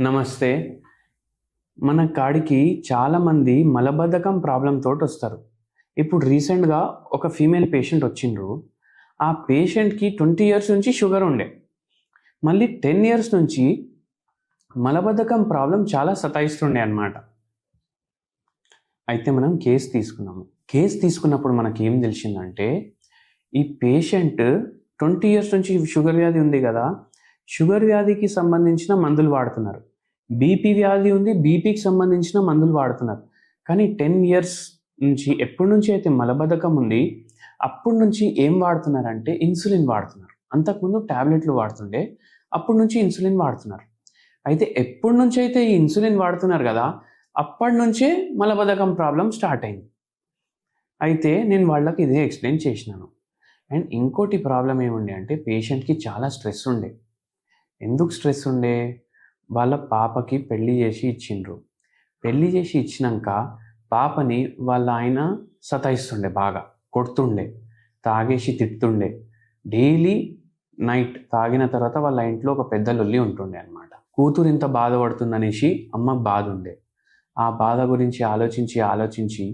నమస్తే. మన కాడికి చాలామంది మలబద్ధకం ప్రాబ్లం తోటి వస్తారు. ఇప్పుడు రీసెంట్గా ఒక ఫీమేల్ పేషెంట్ వచ్చిండ్రు. ఆ పేషెంట్కి ట్వంటీ ఇయర్స్ నుంచి షుగర్ ఉండే. మళ్ళీ టెన్ ఇయర్స్ నుంచి మలబద్ధకం ప్రాబ్లం చాలా సతాయిస్తుండే అన్నమాట. అయితే మనం కేసు తీసుకున్నాము. కేసు తీసుకున్నప్పుడు మనకి ఏం తెలిసిందంటే ఈ పేషెంట్ ట్వంటీ ఇయర్స్ నుంచి షుగర్ వ్యాధి ఉంది కదా షుగర్ వ్యాధికి సంబంధించిన మందులు వాడుతున్నారు. బీపీ వ్యాధి ఉంది బీపీకి సంబంధించిన మందులు వాడుతున్నారు. కానీ టెన్ ఇయర్స్ నుంచి ఎప్పటి నుంచి అయితే మలబద్ధకం ఉంది అప్పటి నుంచి ఏం వాడుతున్నారంటే ఇన్సులిన్ వాడుతున్నారు. అంతకుముందు ట్యాబ్లెట్లు వాడుతుండే అప్పటి నుంచి ఇన్సులిన్ వాడుతున్నారు. అయితే ఎప్పటి నుంచి అయితే ఈ ఇన్సులిన్ వాడుతున్నారు కదా అప్పటి నుంచే మలబద్ధకం ప్రాబ్లం స్టార్ట్ అయింది. అయితే నేను వాళ్ళకి ఇదే ఎక్స్ప్లెయిన్ చేసినాను. అండ్ ఇంకోటి ప్రాబ్లం ఏముండే అంటే పేషెంట్కి చాలా స్ట్రెస్ ఉండే. ఎందుకు స్ట్రెస్ ఉండే? వాళ్ళ పాపకి పెళ్ళి చేసి ఇచ్చిండ్రు. పెళ్ళి చేసి ఇచ్చినాక పాపని వాళ్ళ ఆయన సతాయిస్తుండే బాగా కొడుతుండే తాగేసి తిట్టుండే. డైలీ నైట్ తాగిన తర్వాత వాళ్ళ ఇంట్లో ఒక పెద్ద లొల్లి ఉంటుండే అనమాట కూతురు ఇంత బాధపడుతుందనేసి అమ్మ బాధ ఉండే ఆ బాధ గురించి ఆలోచించి ఆలోచించి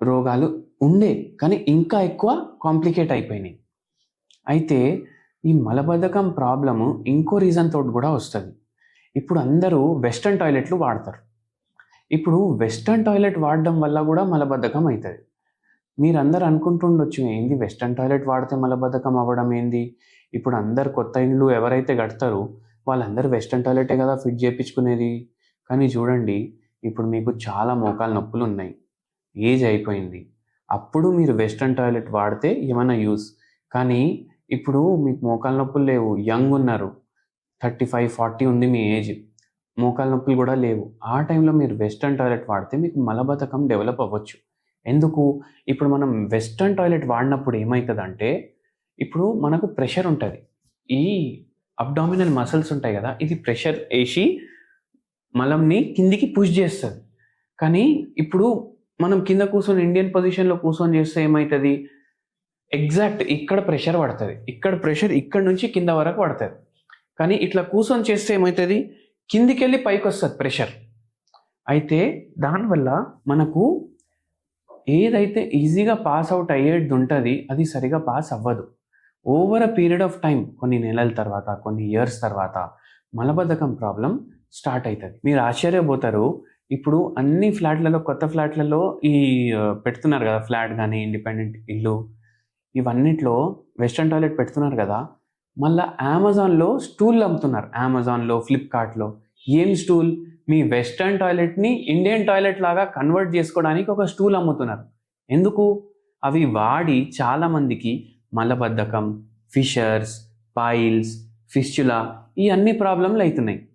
రోగాలు ఉండే కానీ ఇంకా ఎక్కువ కాంప్లికేట్ అయిపోయినాయి. అయితే ఈ మలబద్ధకం ప్రాబ్లము ఇంకో రీజన్ తోటి కూడా వస్తుంది. ఇప్పుడు అందరూ వెస్టర్న్ టాయిలెట్లు వాడతారు. ఇప్పుడు వెస్టర్న్ టాయిలెట్ వాడడం వల్ల కూడా మలబద్ధకం అవుతుంది మీరందరూ అనుకుంటుండొచ్చు ఏంది వెస్టర్న్ టాయిలెట్ వాడితే మలబద్ధకం అవ్వడం ఏంది? ఇప్పుడు అందరు కొత్త ఇండ్లు ఎవరైతే కడతారో వాళ్ళందరూ వెస్టర్న్ టాయిలెటే కదా ఫిట్ చేయించుకునేది కానీ చూడండి ఇప్పుడు మీకు చాలా మోకాల నొప్పులు ఉన్నాయి. ఏజ్ అయిపోయింది. అప్పుడు మీరు వెస్టర్న్ టాయిలెట్ వాడితే ఏమైనా యూస్ కానీ ఇప్పుడు మీకు మోకాల నొప్పులు లేవు యంగ్ ఉన్నారు. థర్టీ ఫైవ్ ఫార్టీ ఉంది మీ ఏజ్. మోకాల నొప్పులు కూడా లేవు. ఆ టైంలో మీరు వెస్టర్న్ టాయిలెట్ వాడితే మీకు మలబద్ధకం డెవలప్ అవ్వచ్చు. ఎందుకు? ఇప్పుడు మనం వెస్టర్న్ టాయిలెట్ వాడినప్పుడు ఏమవుతుందంటే ఇప్పుడు మనకు ప్రెషర్ ఉంటుంది. ఈ అబ్డామినల్ మసిల్స్ ఉంటాయి కదా ఇది ప్రెషర్ వేసి మలంని కిందికి పుష్ చేస్తుంది. కానీ ఇప్పుడు మనం కింద కూర్చొని ఇండియన్ పొజిషన్లో కూర్చొని చేస్తే ఏమవుతుంది ఎగ్జాక్ట్ ఇక్కడ ప్రెషర్ పడుతుంది. ఇక్కడ ప్రెషర్ ఇక్కడ నుంచి కింద వరకు పడుతుంది. కానీ ఇట్లా కూర్చొని చేస్తే ఏమవుతుంది? కిందికి వెళ్ళి పైకి వస్తుంది ప్రెషర్ అయితే దానివల్ల మనకు ఏదైతే ఈజీగా పాస్ అవుట్ అయ్యేది ఉంటుంది అది సరిగా పాస్ అవ్వదు. Over a period of time కొన్ని నెలల తర్వాత కొన్ని ఇయర్స్ తర్వాత మలబద్ధకం ప్రాబ్లం స్టార్ట్ అవుతుంది మీరు ఆశ్చర్యపోతారు. ఇప్పుడు అన్ని ఫ్లాట్లలో కొత్త ఫ్లాట్లలో ఈ పెడుతున్నారు కదా ఫ్లాట్ కానీ ఇండిపెండెంట్ ఇల్లు. ఇవన్నిట్లో వెస్ట్రన్ టాయిలెట్ పెడుతున్నారు కదా మళ్ళీ అమెజాన్లో స్టూల్ అమ్ముతున్నారు. అమెజాన్లో ఫ్లిప్కార్ట్లో. ఏం స్టూల్? మీ వెస్ట్రన్ టాయిలెట్ని ఇండియన్ టాయిలెట్ లాగా కన్వర్ట్ చేసుకోవడానికి ఒక స్టూల్ అమ్ముతున్నారు. ఎందుకు? అవి వాడి చాలామందికి మలబద్ధకం ఫిషర్స్ పైల్స్ ఫిస్చులా ఈ అన్ని ప్రాబ్లంలు అవుతున్నాయి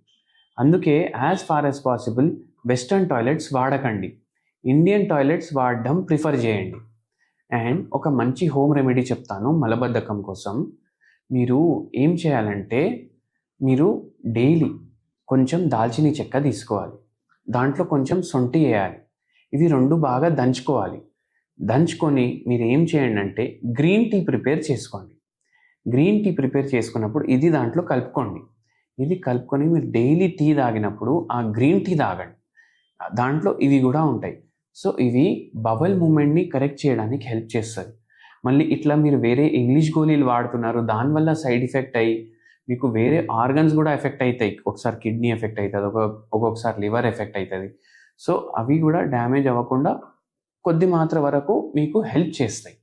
అందుకే as far as possible western toilets వాడకండి. Indian toilets వాడడం ప్రిఫర్ చేయండి. అండ్ ఒక మంచి హోమ్ రెమెడీ చెప్తాను మలబద్ధకం కోసం. మీరు ఏం చేయాలంటే మీరు డైలీ కొంచెం దాల్చిని చెక్క తీసుకోవాలి. దాంట్లో కొంచెం సొంటి వేయాలి. ఇవి రెండు బాగా దంచుకోవాలి. దంచుకొని మీరు ఏం చేయండి అంటే గ్రీన్ టీ ప్రిపేర్ చేసుకోండి. గ్రీన్ టీ ప్రిపేర్ చేసుకున్నప్పుడు ఇది దాంట్లో కలుపుకోండి. ఇది కలుపుకొని మీరు డైలీ టీ తాగినప్పుడు ఆ గ్రీన్ టీ తాగండి. దాంట్లో ఇవి కూడా ఉంటాయి. సో ఇవి బబల్ మూమెంట్ని కరెక్ట్ చేయడానికి హెల్ప్ చేస్తుంది మళ్ళీ ఇట్లా మీరు వేరే ఇంగ్లీష్ గోళీలు వాడుతున్నారు దానివల్ల సైడ్ ఎఫెక్ట్ అయ్యి మీకు వేరే ఆర్గన్స్ కూడా ఎఫెక్ట్ అవుతాయి. ఒకసారి కిడ్నీ ఎఫెక్ట్ అవుతుంది ఒక ఒక్కొక్కసారి లివర్ ఎఫెక్ట్ అవుతుంది. సో అవి కూడా డ్యామేజ్ అవ్వకుండా కొద్ది మాత్ర వరకు మీకు హెల్ప్ చేస్తాయి.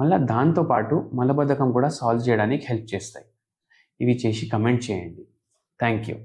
మళ్ళీ దాంతోపాటు మలబద్ధకం కూడా సాల్వ్ చేయడానికి హెల్ప్ చేస్తాయి. ఇవి చేసి కమెంట్ చేయండి. Thank you